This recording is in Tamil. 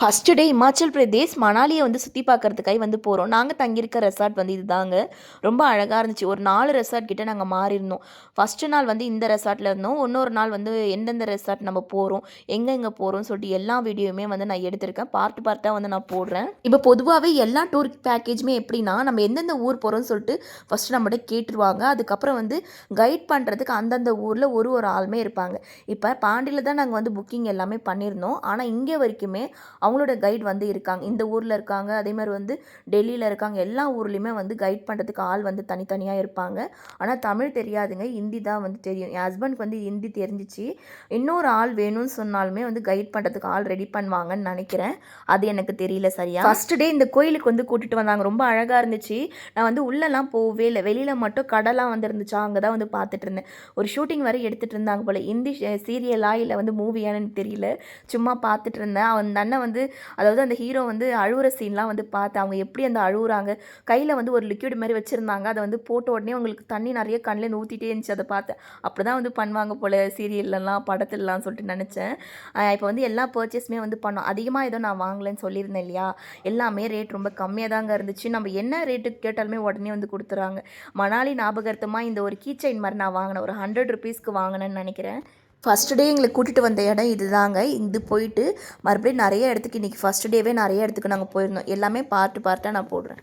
ஃபஸ்ட்டு டே இமாச்சல் பிரதேஷ் மணாலியை வந்து சுற்றி பார்க்கறதுக்காக வந்து போகிறோம் நாங்கள் தங்கியிருக்க ரெசார்ட் வந்து இதுதாங்க. ரொம்ப அழகாக இருந்துச்சு. ஒரு நாலு ரெசார்ட் கிட்டே நாங்கள் மாறி இருந்தோம் ஃபஸ்ட்டு நாள் வந்து இந்த ரெசார்ட்டில் இருந்தோம். இன்னொரு நாள் வந்து எந்தெந்த ரெசார்ட் நம்ம போகிறோம் எங்கே எங்கே போகிறோம்னு சொல்லிட்டு எல்லா வீடியோவுமே வந்து நான் எடுத்திருக்கேன். பார்ட் பார்ட்டாக வந்து நான் போடுறேன். இப்போ பொதுவாகவே எல்லா டூர் பேக்கேஜுமே எப்படின்னா நம்ம எந்தெந்த ஊர் போகிறோம்னு சொல்லிட்டு ஃபஸ்ட்டு நம்மகிட்ட கேட்டுருவாங்க. அதுக்கப்புறம் வந்து கைட் பண்ணுறதுக்கு அந்தந்த ஊரில் ஒரு ஒரு ஆளுமே இருப்பாங்க. இப்போ பாண்டியில் தான் நாங்கள் வந்து புக்கிங் எல்லாமே பண்ணியிருந்தோம். ஆனால் இங்கே வரைக்குமே அவங்களோட கைட் வந்து இருக்காங்க. இந்த ஊரில் இருக்காங்க அதே மாதிரி வந்து டெல்லியில் இருக்காங்க. எல்லா ஊர்லேயுமே வந்து கைட் பண்ணுறதுக்கு ஆள் வந்து தனித்தனியாக இருப்பாங்க. ஆனால் தமிழ் தெரியாதுங்க. ஹிந்தி தான் வந்து தெரியும். என் ஹஸ்பண்ட்க்கு வந்து ஹிந்தி தெரிஞ்சிச்சு. இன்னொரு ஆள் வேணும்னு சொன்னாலுமே வந்து கைட் பண்ணுறதுக்கு ஆள் ரெடி பண்ணுவாங்கன்னு நினைக்கிறேன். அது எனக்கு தெரியல சரியா? ஃபஸ்ட் டே இந்த கோயிலுக்கு வந்து கூட்டிகிட்டு வந்தாங்க. ரொம்ப அழகாக இருந்துச்சு. நான் வந்து உள்ளெல்லாம் போகவே இல்லை. வெளியில் மட்டும் கடைலாம் வந்துருந்துச்சா அங்கே தான் வந்து பார்த்துட்டு இருந்தேன். ஒரு ஷூட்டிங் வரை எடுத்துகிட்டு இருந்தாங்க போல். ஹிந்தி சீரியலாக இல்லை வந்து மூவியானு தெரியல. சும்மா பார்த்துட்டு இருந்தேன். அந்த அண்ணன் வந்து அதாவது அந்த ஹீரோ வந்து அழுகுற சீன்லாம் வந்து பார்த்து அவங்க எப்படி அந்த அழுகுறாங்க கையில் வந்து ஒரு லிக்யூட் மாதிரி வச்சுருந்தாங்க அதை வந்து போட்ட உடனே அவங்களுக்கு தண்ணி நிறைய கண்ணில் ஊற்றிட்டே இருந்துச்சு அதை பார்த்தேன் அப்படி தான் வந்து பண்ணுவாங்க போல் சீரியல்லாம் படத்துலலாம் சொல்லிட்டு நினச்சேன். இப்போ வந்து எல்லா பர்ச்சேஸுமே வந்து பண்ணோம். அதிகமாக ஏதோ நான் வாங்கலைன்னு சொல்லியிருந்தேன் இல்லையா? எல்லாமே ரேட் ரொம்ப கம்மியாக தாங்க இருந்துச்சு. நம்ம என்ன ரேட்டுக்கு கேட்டாலுமே உடனே வந்து கொடுத்துறாங்க. மணாலி ஞாபகார்த்தமாக இந்த ஒரு கீச்சைன் மாதிரி நான் வாங்கினேன். ஒரு ஹண்ட்ரட் ருபீஸ்க்கு வாங்கினேன்னு நினைக்கிறேன். ஃபஸ்ட் டே எங்களை கூட்டிகிட்டு வந்த இடம் இது தாங்க இது போயிட்டு மறுபடியும் நிறைய இடத்துக்கு இன்றைக்கி ஃபஸ்ட் டேவே நிறைய இடத்துக்கு நாங்கள் போயிருந்தோம். எல்லாமே பார்ட்டு பார்ட்டாக நான் போடுறேன்.